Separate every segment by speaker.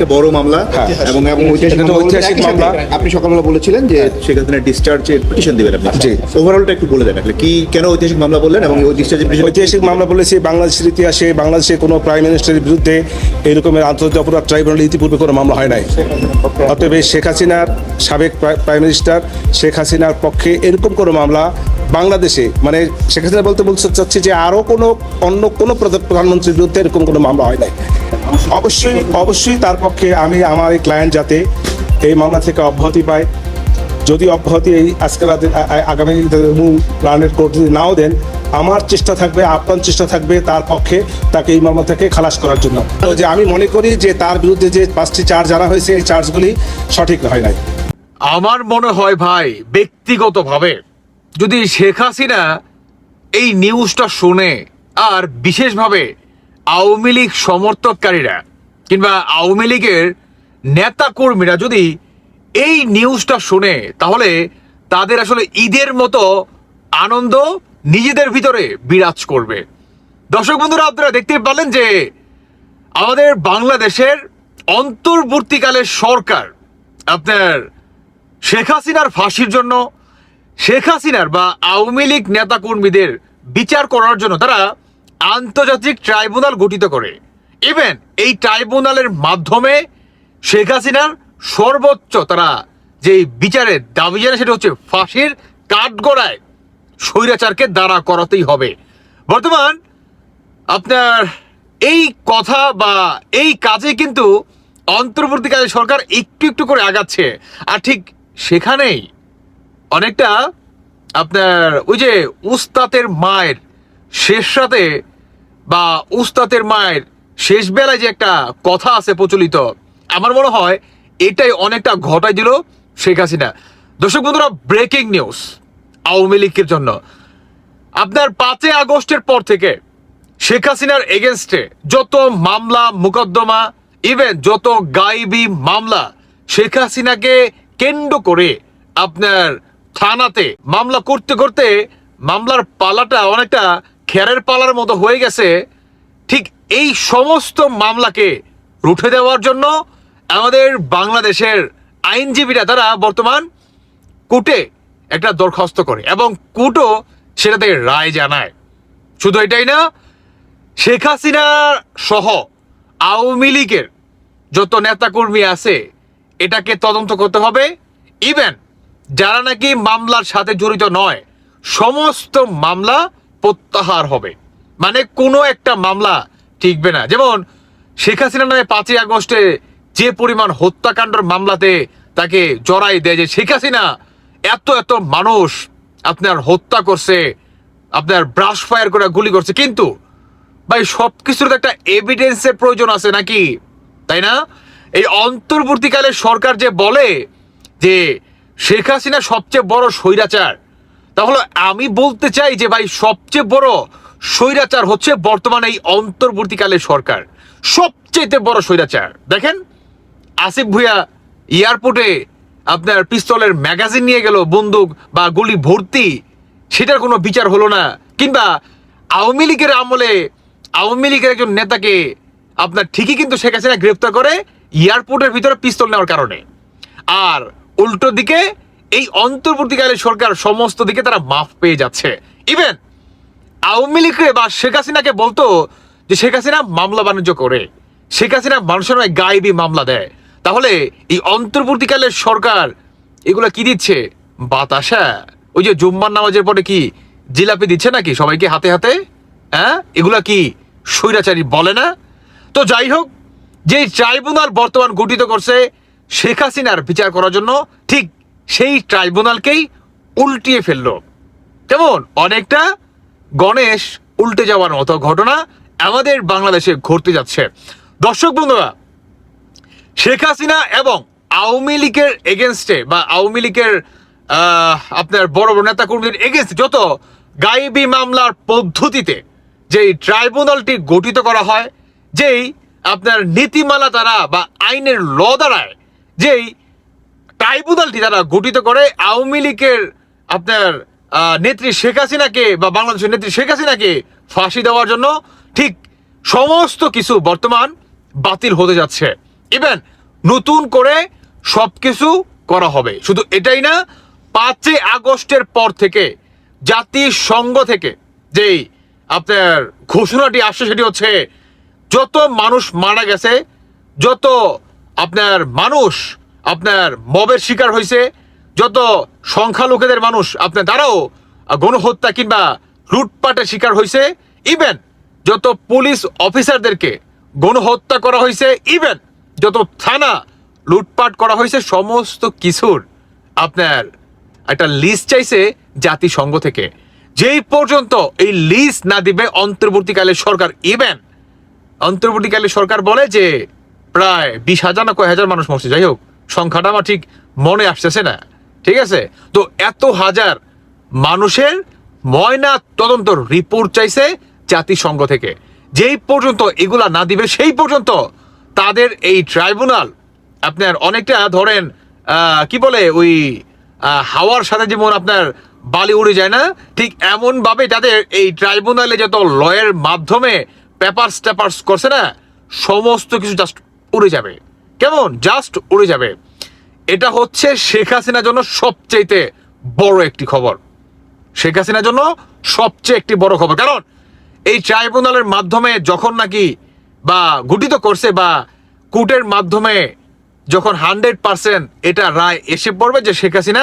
Speaker 1: একটা বড় মামলা
Speaker 2: হ্যাঁ।
Speaker 1: এবং এবং ঐতিহাসিক মামলা। আপনি সকালবেলা বলেছিলেন যে শেখ হাসিনা ডিসচার্জের পিটিশন দিবেন আপনি
Speaker 2: জি।
Speaker 1: ওভারঅলটা একটু বলে দেন আসলে কি কেন ঐতিহাসিক মামলা বললেন এবং ওই ডিসচার্জের
Speaker 2: ঐতিহাসিক মামলা বলেছি বাংলাদেশের ইতিহাসে বাংলাদেশে কোনো প্রাইম মিনিস্টারের বিরুদ্ধে এরকমের আন্তর্জাতিক অপরাধ ট্রাইব্যুনালে ইতিপূর্বে কোনো মামলা হয় নাই অতএব শেখ হাসিনার সাবেক প্রাইম মিনিস্টার শেখ হাসিনার পক্ষে এরকম কোনো মামলা বাংলাদেশে মানে শেখ হাসিনা বলতে বলতে চাচ্ছি যে আরও কোনো অন্য কোনো প্রধান- প্রধানমন্ত্রীর বিরুদ্ধে এরকম কোনো মামলা হয় নাই অবশ্যই অবশ্যই তার পক্ষে আমি আমার এই ক্লায়েন্ট যাতে এই মামলা থেকে অব্যাহতি পায়। যদি অব্যাহতি এই আজকে রাতে আগামী প্ল্যানের কোর্ট যদি নাও দেন, আমার চেষ্টা থাকবে, আপ্রাণ চেষ্টা থাকবে তার পক্ষে তাকে এই মামলা থেকে খালাস করার জন্য। তো যে আমি মনে করি যে তার বিরুদ্ধে যে পাঁচটি চার্জ আনা হয়েছে, এই চার্জগুলি সঠিক হয় নাই।
Speaker 3: আমার মনে হয় ভাই, ব্যক্তিগতভাবে যদি শেখ হাসিনা এই নিউজটা শুনে, আর বিশেষভাবে আওয়ামী লীগ সমর্থককারীরা কিংবা আওয়ামী লীগের নেতা কর্মীরা যদি এই নিউজটা শুনে, তাহলে তাদের আসলে ঈদের মতো আনন্দ নিজেদের ভিতরে বিরাজ করবে। দর্শক বন্ধুরা, আপনারা দেখতে পারলেন যে আমাদের বাংলাদেশের অন্তর্বর্তীকালের সরকার, আপনার শেখ হাসিনার ফাঁসির জন্য, শেখ হাসিনার বা আওয়ামী লীগ নেতাকর্মীদের বিচার করার জন্য তারা আন্তর্জাতিক ট্রাইব্যুনাল গঠিত করে। ইভেন এই ট্রাইব্যুনালের মাধ্যমে শেখ হাসিনার সর্বোচ্চ তারা যে বিচারের দাবি জানে সেটা হচ্ছে ফাঁসির কাঠগড়ায় স্বৈরাচারকে দাঁড়া করাতেই হবে। বর্তমান আপনার এই কথা বা এই কাজে কিন্তু অন্তর্বর্তীকালে সরকার একটু একটু করে আগাচ্ছে। আর ঠিক সেখানেই অনেকটা আপনার ওই যে উস্তাতের মায়ের শেষ রাতে বা উস্তাতের মায়ের শেষ বেলায় যে একটা কথা আছে প্রচলিত, আমার মনে হয় এটাই অনেকটা ঘটাই দিল শেখ হাসিনা। দর্শক বন্ধুরা ব্রেকিং নিউজ আওয়ামী লীগের জন্য। আপনার পাঁচই আগস্টের পর থেকে শেখ হাসিনার এগেনস্টে যত মামলা, মোকদ্দমা ইভেন যত গাইবি মামলা, শেখ হাসিনাকে কেন্দ্র করে আপনার থানাতে মামলা করতে করতে মামলার পালাটা অনেকটা খেরের পালার মতো হয়ে গেছে, ঠিক এই সমস্ত মামলাকে রুখে দেওয়ার জন্য আমাদের বাংলাদেশের আইনজীবীরা তারা বর্তমান কোর্টে একটা দরখাস্ত করে এবং কোর্টও সেটাতে রায় জানায়। শুধু এটাই না, শেখ হাসিনা সহ আওয়ামী লীগের যত নেতাকর্মী আছে, এটাকে তদন্ত করতে হবে। ইভেন যারা নাকি মামলার সাথে জড়িত নয়, সমস্ত মামলা প্রত্যাহার হবে। মানে কোনো একটা মামলা টিকবে না। যেমন শেখ হাসিনা নামে পাঁচই আগস্টে যে পরিমাণ হত্যাকাণ্ডের মামলাতে তাকে জড়াই দেয় যে শেখ হাসিনা এত এত মানুষ আপনার হত্যা করছে, আপনার ব্রাশ ফায়ার করে গুলি করছে। কিন্তু ভাই সব কিছুর তো একটা এভিডেন্সের প্রয়োজন আছে নাকি? তাই না? এই অন্তর্বর্তীকালে সরকার যে বলে যে শেখ হাসিনা সবচেয়ে বড় স্বৈরাচার তাহলে আমি বলতে চাই যে ভাই, সবচেয়ে বড় স্বৈরাচার হচ্ছে বর্তমানে এই অন্তর্বর্তীকালে সরকার। সবচেয়ে বড় স্বৈরাচার। দেখেন, আসিফ ভুইয়া এয়ারপোর্টে আপনার পিস্তলের ম্যাগাজিন নিয়ে গেল, বন্দুক বা গুলি ভর্তি, সেটার কোনো বিচার হলো না। কিংবা আওয়ামী লীগের আমলে, আওয়ামী লীগের একজন নেতাকে আপনার ঠিকই কিন্তু শেখ হাসিনা গ্রেপ্তার করে এয়ারপোর্টের ভিতরে পিস্তল নেওয়ার কারণে। আর উল্টো দিকে এই অন্তর্বর্তীকালে সরকার সমস্ত দিকে তারা মাফ পেয়ে যাচ্ছে। ইভেন আওয়ামী লীগকে বা শেখ হাসিনাকে বলতো যে শেখ হাসিনা মামলা বাণিজ্য করে, শেখ হাসিনা মানুষের নয় গায়েবী মামলা দেয়। তাহলে এই অন্তর্বর্তীকালের সরকার এগুলো কি দিচ্ছে? বাতাসা। ওই যে জুম্মার নামাজের পরে কি জিলাপি দিচ্ছে নাকি সবাইকে হাতে হাতে? হ্যাঁ? এগুলা কি স্বৈরাচারী বলে না? তো যাই হোক, যে ট্রাইব্যুনাল বর্তমান গঠিত করছে শেখ হাসিনার বিচার করার জন্য, ঠিক সেই ট্রাইব্যুনালকেই উল্টিয়ে ফেলল। কেমন? অনেকটা? গণেশ, উল্টে যাওয়ার মতো ঘটনা আমাদের বাংলাদেশে ঘটতে যাচ্ছে। দর্শক বন্ধুরা, শেখ হাসিনা এবং আওয়ামী লীগের এগেনস্টে বা আওয়ামী লীগের আপনার বড় বড় নেতা কর্মীদের এগেনস্ট যত গাইবী মামলার পদ্ধতিতে যেই ট্রাইব্যুনালটি গঠিত করা হয়, যেই আপনার নীতিমালা দ্বারা বা আইনের ল দ্বারায় যেই ট্রাইব্যুনালটি তারা গঠিত করে আওয়ামী লীগের আপনার নেত্রী শেখ হাসিনাকে বা বাংলাদেশের নেত্রী শেখ হাসিনাকে ফাঁসি দেওয়ার জন্য ঠিক সমস্ত কিছু বর্তমান বাতিল হতে যাচ্ছে। ইভেন নতুন করে সব কিছু করা হবে। শুধু এটাই না, পাঁচই আগস্টের পর থেকে জাতিসংঘ থেকে যেই আপনার ঘোষণাটি আসছে সেটি হচ্ছে, যত মানুষ মারা গেছে, যত আপনার মানুষ আপনার মবের শিকার হয়েছে, যত সংখ্যালঘুদের মানুষ আপনার তারাও গণহত্যা কিংবা লুটপাটের শিকার হয়েছে ইভেন যত পুলিশ অফিসারদেরকে গণহত্যা করা হয়েছে ইভেন যত থানা লুটপাট করা হয়েছে, সমস্ত কিছুর আপনার একটা লিস্ট চাইছে জাতিসংঘ থেকে। যেই পর্যন্ত এই লিস্ট না দিবে, অন্তর্বর্তীকালে সরকার ইভেন অন্তর্বর্তীকালে সরকার বলে যে প্রায় বিশ হাজার না কয় হাজার মানুষ মরছে। যাই হোক সংখ্যাটা আমার ঠিক মনে আসতেছে না। ঠিক আছে? তো এত হাজার মানুষের ময়না তদন্ত রিপোর্ট চাইছে জাতিসংঘ থেকে। যেই পর্যন্ত এগুলা না দিবে, সেই পর্যন্ত তাদের এই ট্রাইব্যুনাল, আপনার অনেকটা ধরেন কি বলে ওই হাওয়ার সাথে যেমন আপনার বালি উড়ে যায় না, ঠিক এমন ভাবে তাদের এই ট্রাইব্যুনালে যত লয়ের মাধ্যমে পেপারস ট্যাপার্স করছে না, সমস্ত কিছু জাস্ট উড়ে যাবে। কেমন? জাস্ট উড়ে যাবে। এটা হচ্ছে শেখ হাসিনার জন্য সবচেয়েতে বড় একটি খবর। শেখ হাসিনার জন্য সবচেয়ে একটি বড় খবর। কারণ এই ট্রাইব্যুনালের মাধ্যমে যখন নাকি বা গঠিত করছে বা কোর্টের মাধ্যমে যখন হান্ড্রেড পার্সেন্ট এটা রায় এসে পড়বে যে শেখ হাসিনা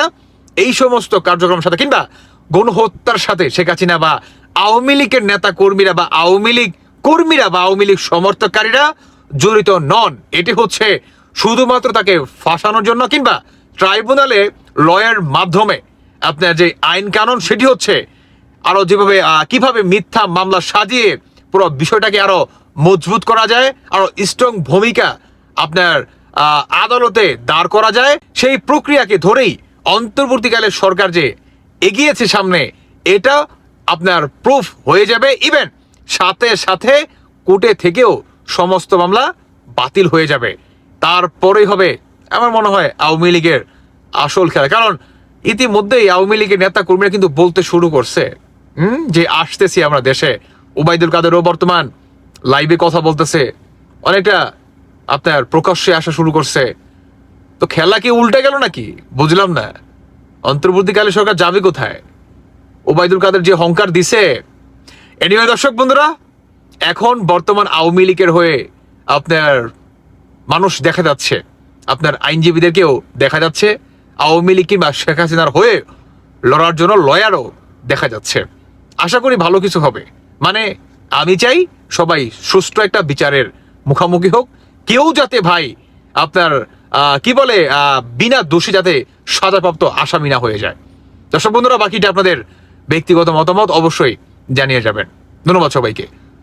Speaker 3: এই সমস্ত কার্যক্রমের সাথে কিংবা গণহত্যার সাথে শেখ হাসিনা বা আওয়ামী লীগের নেতা কর্মীরা বা আওয়ামী লীগ কর্মীরা বা আওয়ামী লীগ সমর্থককারীরা জড়িত নন। এটি হচ্ছে শুধুমাত্র তাকে ফাঁসানোর জন্য কিংবা ট্রাইব্যুনালে লয়ের মাধ্যমে। আপনার যে আইন কানুন, সেটি হচ্ছে আরও যেভাবে কীভাবে মিথ্যা মামলা সাজিয়ে পুরো বিষয়টাকে আরও মজবুত করা যায়, আরও স্ট্রং ভূমিকা আপনার আদালতে দাঁড় করা যায়, সেই প্রক্রিয়াকে ধরেই অন্তর্বর্তীকালে সরকার যে এগিয়েছে সামনে, এটা আপনার প্রুফ হয়ে যাবে। ইভেন সাথে সাথে কোর্টে থেকেও সমস্ত মামলা বাতিল হয়ে যাবে। তারপরেই হবে, আমার মনে হয়, আওয়ামী লীগের আসল খেলা। কারণ ইতিমধ্যেই আওয়ামী লীগের নেতা কর্মীরা কিন্তু বলতে শুরু করছে, হুম, যে আসতেছি আমরা দেশে। ওবায়দুল কাদেরও বর্তমান লাইভে কথা বলতেছে। অনেকটা আপনার প্রকাশ্যে আসা শুরু করছে। তো খেলা কি উল্টে গেল নাকি? বুঝলাম না। অন্তর্বর্তীকালে সরকার যাবে কোথায়? ওবায়দুল কাদের যে হংকার দিছে। এনিওয়ে দর্শক বন্ধুরা এখন বর্তমান আওয়ামী লীগের হয়ে আপনার মানুষ দেখা যাচ্ছে। আপনার আইনজীবীদেরকেও দেখা যাচ্ছে। আওয়ামী লীগ কিংবা শেখ হাসিনার হয়ে লড়ার জন্য লয়ারও দেখা যাচ্ছে। আশা করি ভালো কিছু হবে। মানে আমি চাই সবাই সুষ্ঠু একটা বিচারের মুখামুখি হোক। কেউ যাতে ভাই আপনার কি বলে বিনা দোষী যাতে সাজাপ্রাপ্ত আসামি না হয়ে যায়। দর্শক বন্ধুরা, বাকিটা আপনাদের ব্যক্তিগত মতামত অবশ্যই জানিয়ে যাবেন। ধন্যবাদ সবাইকে।